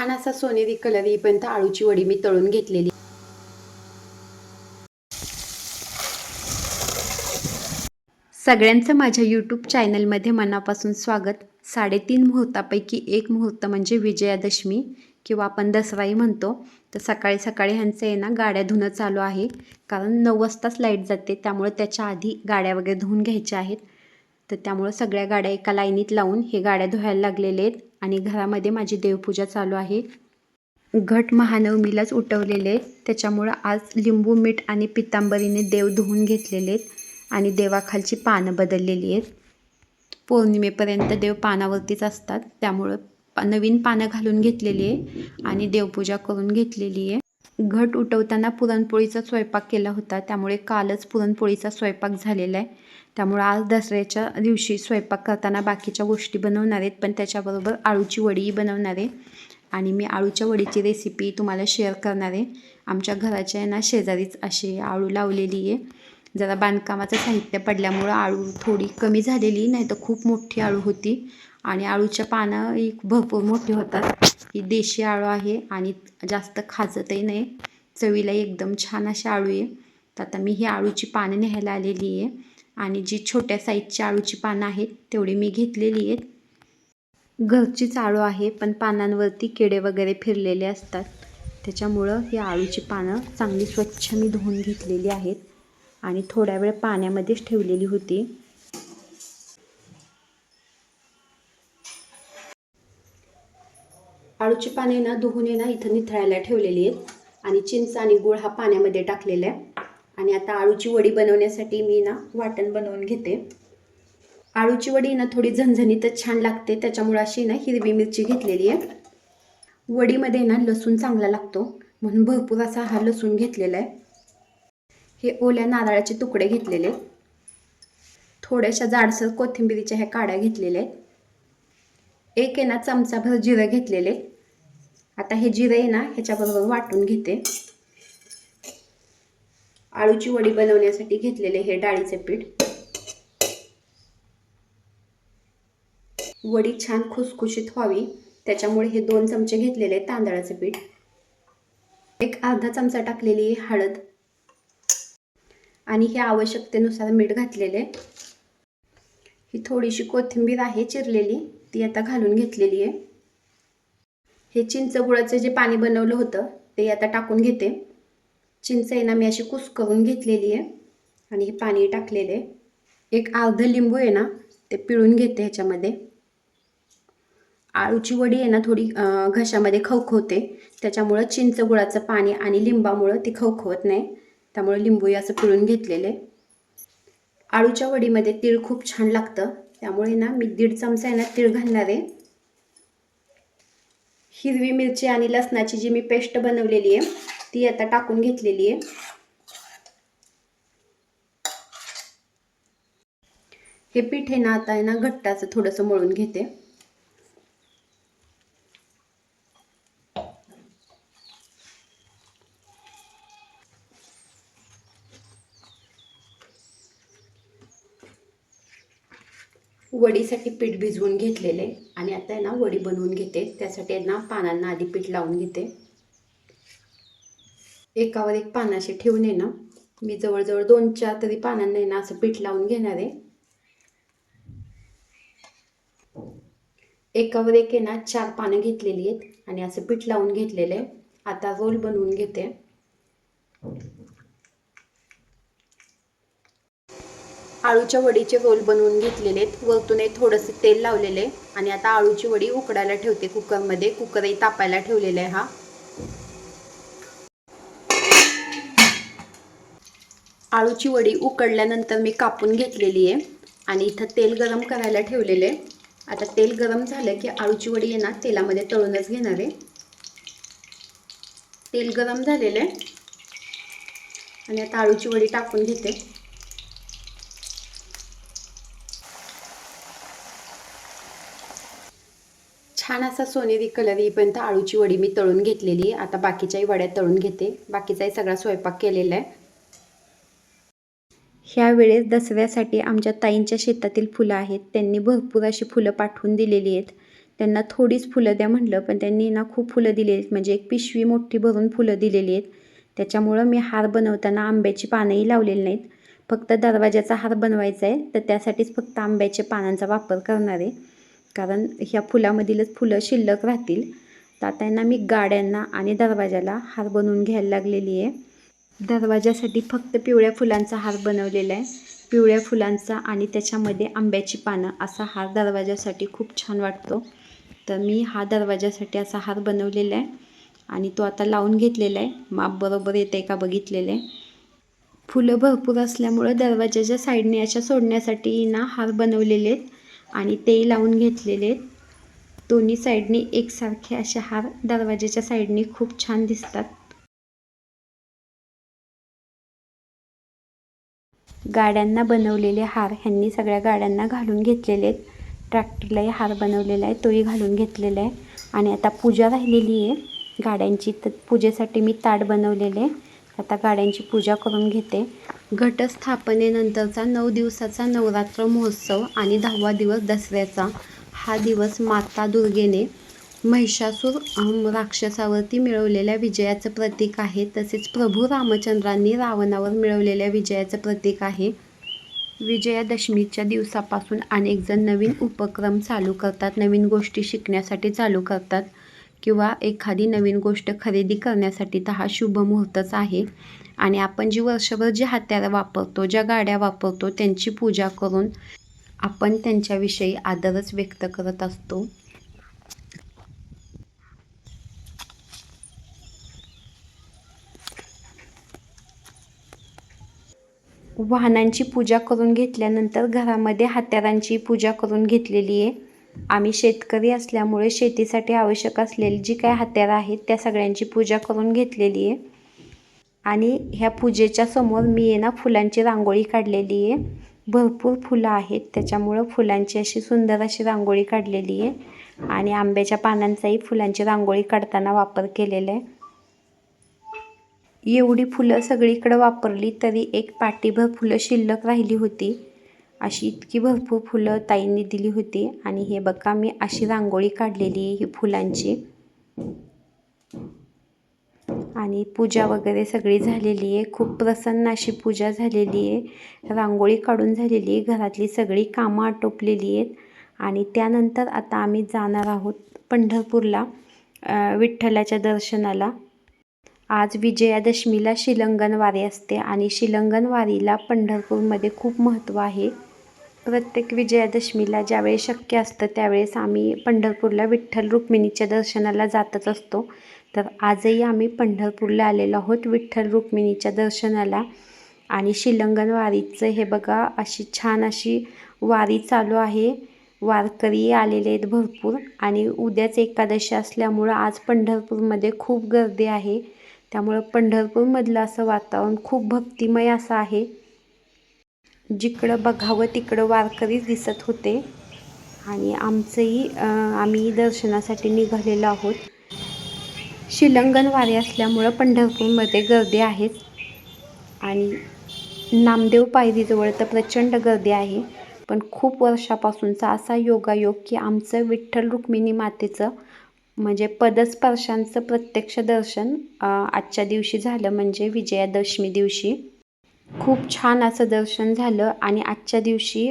छान असा सोनेरी कलर येईपर्यंत आळूची वडी मी तळून घेतलेली. सगळ्यांचं माझ्या यूट्यूब चॅनलमध्ये मनापासून स्वागत. साडेतीन मुहूर्तापैकी एक मुहूर्त म्हणजे विजयादशमी किंवा आपण दसराही म्हणतो. तर सकाळी सकाळी ह्यांचं आहे ना गाड्या धुणं चालू आहे. कारण नऊ वाजताच लाइट जाते त्यामुळे त्याच्या आधी गाड्या वगैरे धुवून घ्यायच्या आहेत. तर त्यामुळं सगळ्या गाड्या एका लाईनीत लावून हे गाड्या धुवायला लागलेले आहेत. आणि घरामध्ये माझी देवपूजा चालू आहे. घट महानवमीलाच उठवलेले. त्याच्यामुळं आज लिंबू मीठ आणि पितांबरीने देव धुवून घेतलेले आहेत आणि देवाखालची पानं बदललेली आहेत. पौर्णिमेपर्यंत देव पानावरतीच असतात. त्यामुळं नवीन पानं घालून घेतलेली आहे आणि देवपूजा करून घेतलेली आहे. घट उठवताना पुरणपोळीचा स्वयंपाक केला होता. त्यामुळे कालच पुरणपोळीचा स्वयंपाक झालेला आहे. त्यामुळं आज दसऱ्याच्या दिवशी स्वयंपाक करताना बाकीच्या गोष्टी बनवणार आहेत पण त्याच्याबरोबर आळूची वडीही बनवणार आहे. आणि मी आळूच्या वडीची रेसिपी तुम्हाला शेअर करणार आहे. आमच्या घराच्या आहे ना शेजारीच अशी आळू लावलेली आहे. जरा बांधकामाचं साहित्य पडल्यामुळं आळू थोडी कमी झालेली नाही तर खूप मोठी आळू होती. आणि आळूच्या पानं ही भरपूर मोठी होतात. ही देशी आळू आहे आणि जास्त खाजतही नाही. चवीला एकदम छान अशी आळू आहे. तर आता मी ही आळूची पानं न्यायला आलेली आहे. आणि जी छोट्या साईजची आळूची पानं आहेत तेवढी मी घेतलेली आहेत. घरचीच आळू आहे पण पानांवरती किडे वगैरे फिरलेले असतात. त्याच्यामुळं ही आळूची पानं चांगली स्वच्छ मी धुवून घेतलेली आहेत आणि थोड्या वेळ पाण्यामध्येच ठेवलेली होती. आळूची पाने ना धुवून ना इथं निथळायला ठेवलेली आहेत आणि चिंच आणि गुळ हा पाण्यामध्ये टाकलेला आहे. आणि आता आळूची वडी बनवण्यासाठी मी ना वाटण बनवून घेते. आळूची वडी ना थोडी झणझणीतच छान लागते त्याच्यामुळे अशी ना हिरवी मिरची घेतलेली आहे. वडीमध्ये ना लसूण चांगला लागतो म्हणून भरपूर असा हा लसूण घेतलेला आहे. हे ओल्या नारळाचे तुकडे घेतलेले थोड्याशा जाडसर कोथिंबिरीच्या ह्या काड्या घेतलेल्या आहेत. एक आहे ना चमचाभर जिरं घेतलेले आता हे जिरं आहे ना ह्याच्याबरोबर वाटून घेते. आळूची वडी बनवण्यासाठी घेतलेले हे डाळीचे पीठ. वडी छान खुसखुशीत व्हावी. त्याच्यामुळे हे दोन चमचे घेतलेले तांदळाचे पीठ. एक अर्धा चमचा टाकलेली आहे हळद. आणि हे आवश्यकतेनुसार मीठ घातलेले. ही थोडीशी कोथिंबीर आहे चिरलेली. ती आता घालून घेतलेली आहे. हे चिंच गुळाचं जे पाणी बनवलं होतं ते आता टाकून घेते. चिंच आहे ना मी अशी कुसकवून घेतलेली आहे आणि हे पाणी टाकलेले आहे. एक अर्ध लिंबू आहे ना ते पिळून घेते ह्याच्यामध्ये. आळूची वडी आहे ना थोडी घशामध्ये खवखवते. त्याच्यामुळं चिंच गुळाचं पाणी आणि लिंबामुळं ती खवखवत नाही. त्यामुळे लिंबूही असं पिळून घेतलेले आळूच्या वडीमध्ये तीळ खूप छान लागतं. त्यामुळे ना मी दीड चमचा आहे ना तीळ घालणार आहे. हिरवी मिरची आणि लसणाची जी मी पेस्ट बनवलेली आहे ती आता टाकून घेतलेली आहे. हे पीठ आहे ना आता आहे ना घट्टाचं थोडंसं मळून घेते. वडीसाठी पीठ भिजवून घेतलेले आणि आता आहे ना वडी बनवून घेते. त्यासाठी ना पानांना आधी पीठ लावून घेते. एकावर एक पानाशी ठेवून आहे ना मी जवळजवळ दोन चार तरी पानांना आहे ना असं पीठ लावून घेणार आहे. एकावर एक आहे ना चार पानं घेतलेली आहेत आणि असं पीठ लावून घेतलेलं आहे. आता रोल बनवून घेते. आळूच्या वडीचे रोल बनवून घेतलेले आहेत. वरतून एक थोडंसं तेल लावलेले आहे आणि आता आळूची वडी उकडायला ठेवते कुकरमध्ये कुकरही तापायला ठेवलेला आहे हा. आळूची वडी उकडल्यानंतर मी कापून घेतलेली आहे आणि इथं तेल गरम करायला ठेवलेले आहे. आता तेल गरम झालं की आळूची वडी आहे ना तेलामध्ये तळूनच घेणार आहे. तेल गरम झालेलं आहे. आणि आता आळूची वडी टाकून घेते. छान असा सोनेरी कलर येईपर्यंत आळूची वडी मी तळून घेतलेली आहे. आता बाकीच्याही वड्या तळून घेते. बाकीचाही सगळा स्वयंपाक केलेला आहे. ह्या वेळेस दसऱ्यासाठी आमच्या ताईंच्या शेतातील फुलं आहेत. त्यांनी भरपूर अशी फुलं पाठवून दिलेली आहेत. त्यांना थोडीच फुलं द्या म्हटलं पण त्यांनी ना खूप फुलं दिलेली आहेत. म्हणजे एक पिशवी मोठी भरून फुलं दिलेली आहेत. त्याच्यामुळं मी हार बनवताना आंब्याची पानंही लावलेली नाहीत. फक्त दरवाजाचा हार बनवायचा आहे तर त्यासाठीच फक्त आंब्याच्या पानांचा वापर करणार आहे. कारण ह्या फुलामधीलच फुलं शिल्लक राहतील. तर आता यांना मी गाड्यांना आणि दरवाजाला हार बनवून घ्यायला लागलेली आहे. दरवाजासाठी फक्त पिवळ्या फुलांचा हार बनवलेला आहे. पिवळ्या फुलांचा आणि त्याच्यामध्ये आंब्याची पानं असा हार दरवाजासाठी खूप छान वाटतो. तर मी हा दरवाजासाठी असा हार बनवलेला आहे आणि तो आता लावून घेतलेला आहे. माप बरोबर येते का बघितलेलं आहे. फुलं भरपूर असल्यामुळं दरवाजाच्या साईडने अशा सोडण्यासाठी ना हार बनवलेले आहेत आणि तेही लावून घेतलेले आहेत. दोन्ही साईडने एकसारखे असे हार दरवाजाच्या साईडने खूप छान दिसतात. गाड्यांना बनवलेले हार ह्यांनी सगळ्या गाड्यांना घालून घेतलेले आहेत. ट्रॅक्टरलाही हार बनवलेला आहे तोही घालून घेतलेला आहे. आणि आता पूजा राहिलेली आहे. गाड्यांची तर पूजेसाठी मी ताट बनवलेले आहे. आता गाड्यांची पूजा करून घेते. घटस्थापनेनंतरचा नऊ दिवसाचा नवरात्र महोत्सव आणि दहावा दिवस दसऱ्याचा. हा दिवस माता दुर्गेने महिषासूर राक्षसावरती मिळवलेल्या विजयाचं प्रतीक आहे. तसेच प्रभू रामचंद्रांनी रावणावर मिळवलेल्या विजयाचं प्रतीक आहे. विजयादशमीच्या दिवसापासून अनेक जण नवीन उपक्रम चालू करतात नवीन गोष्टी शिकण्यासाठी चालू करतात किंवा एखादी नवीन गोष्ट खरेदी करण्यासाठी तर हा शुभ मुहूर्तच आहे. आणि आपण जी वर्षभर जी हत्यारं वापरतो ज्या गाड्या वापरतो त्यांची पूजा करून आपण त्यांच्याविषयी आदरच व्यक्त करत असतो. वाहनांची पूजा करून घेतल्यानंतर घरामध्ये हत्यारांची पूजा करून घेतलेली आहे. आम्ही शेतकरी असल्यामुळे शेतीसाठी आवश्यक असलेली जी काय हत्यारं आहेत त्या सगळ्यांची पूजा करून घेतलेली आहे. आणि ह्या पूजेच्या समोर मी आहे ना फुलांची रांगोळी काढलेली आहे. भरपूर फुलं आहेत त्याच्यामुळं फुलांची अशी सुंदर अशी रांगोळी काढलेली आहे. आणि आंब्याच्या पानांचाही फुलांची रांगोळी काढताना वापर केलेला आहे. एवढी फुलं सगळीकडं वापरली तरी एक पाटीभर फुलं शिल्लक राहिली होती. अशी इतकी भरपूर फुलं ताईंनी दिली होती. आणि हे बघा मी अशी रांगोळी काढलेली आहे ही फुलांची. आणि पूजा वगैरे सगळी झालेली आहे. खूप प्रसन्न अशी पूजा झालेली आहे. रांगोळी काढून झालेली आहे. घरातली सगळी कामं आटोपलेली आहेत. आणि त्यानंतर आता आम्ही जाणार आहोत पंढरपूरला विठ्ठलाच्या दर्शनाला. आज विजयादशमीला शिलंगणवारी असते आणि शिलंगणवारीला पंढरपूरमध्ये खूप महत्त्व आहे. प्रत्येक विजयादशमीला ज्यावेळेस शक्य असतं त्यावेळेस आम्ही पंढरपूरला विठ्ठल रुक्मिणीच्या दर्शनाला जातच असतो. तर आजही आम्ही पंढरपूरला आलेलो आहोत विठ्ठल रुक्मिणीच्या दर्शनाला. आणि शिलंगणवारीचं हे बघा अशी छान अशी वारी चालू आहे. वारकरी आलेले आहेत भरपूर आणि उद्याच एकादशी असल्यामुळं आज पंढरपूरमध्ये खूप गर्दी आहे. त्यामुळं पंढरपूरमधलं असं वातावरण खूप भक्तिमय असं आहे. जिकडं बघावं तिकडं वारकरीच दिसत होते. आणि आमचंही आम्ही दर्शनासाठी निघालेलो आहोत. शिलंगण वारी असल्यामुळं पंढरपूरमध्ये गर्दी आहेच. आणि नामदेव पायरीजवळ तर प्रचंड गर्दी आहे. पण खूप वर्षापासूनचा असा योगायोग की आमचं विठ्ठल रुक्मिणी मातेचं म्हणजे पदस्पर्शांचं प्रत्यक्ष दर्शन आजच्या दिवशी झालं म्हणजे विजयादशमी दिवशी. खूप छान असं दर्शन झालं आणि आजच्या दिवशी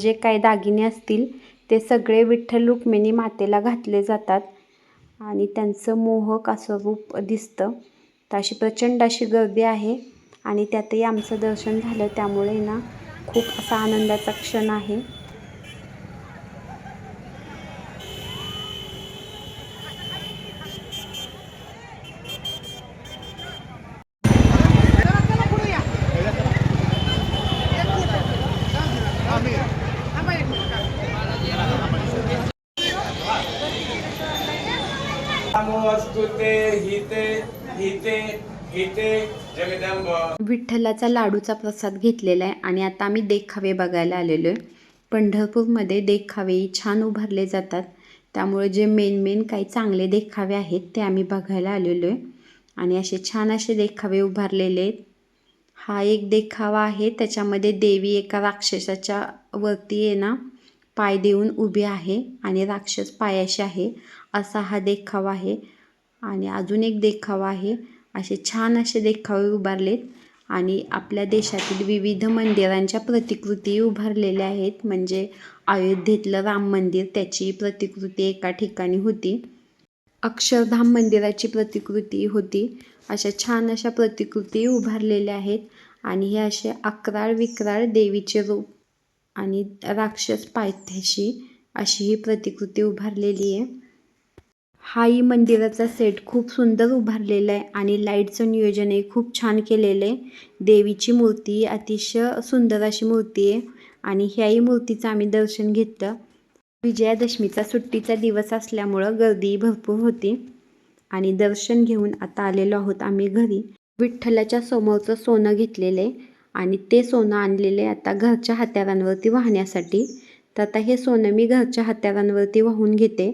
जे काही दागिने असतील ते सगळे विठ्ठल रुक्मिणी मातेला घातले जातात आणि त्यांचं मोहक असं रूप दिसतं. तर अशी प्रचंड अशी गर्दी आहे आणि त्यातही आमचं दर्शन झालं त्यामुळे ना खूप असा आनंदाचा क्षण आहे नमोऽस्तु ते हिते हिते हिते जगदंब विठ्ठलाचा लाडूचा प्रसाद घेतलेला आहे आणि आता आम्ही देखावे बघायला आलेलो आहे. पंढरपूरमध्ये देखावेही छान उभारले जातात. त्यामुळे जे मेन मेन काही चांगले देखावे आहेत ते आम्ही बघायला आलेलो आहे. आणि असे छान असे देखावे उभारलेले आहेत. हा एक देखावा आहे. त्याच्यामध्ये देवी एका राक्षसाच्या वरती आहे ना पाय देऊन उभी आहे आणि राक्षस पायाशी आहे. असा हा देखावा आहे. आणि अजून एक देखावा आहे. असे छान असे देखावे उभारलेत आणि आपल्या देशातील विविध मंदिरांच्या प्रतिकृती उभारलेल्या आहेत. म्हणजे अयोध्येतलं राम मंदिर त्याची प्रतिकृती एका ठिकाणी होती. अक्षरधाम मंदिराची प्रतिकृती होती. अशा छान अशा प्रतिकृती उभारलेल्या आहेत आणि हे असे अकराळ विक्राळ देवीचे रूप आणि राक्षस पायथ्याशी अशी ही प्रतिकृती उभारलेली आहे. हाही मंदिराचा सेट खूप सुंदर उभारलेला आहे आणि लाईटचं नियोजनही खूप छान केलेलं आहे. देवीची मूर्ती अतिशय सुंदर अशी मूर्ती आहे आणि ह्याही मूर्तीचं आम्ही दर्शन घेतलं. विजयादशमीचा सुट्टीचा दिवस असल्यामुळं गर्दी भरपूर होती आणि दर्शन घेऊन आता आलेलो आहोत आम्ही घरी. विठ्ठलाच्या समोरचं सोनं घेतलेलं आहे आणि ते सोनं आणलेलं आहे आता घरच्या हत्यारांवरती वाहण्यासाठी. तर आता हे सोनं मी घरच्या हत्यारांवरती वाहून घेते.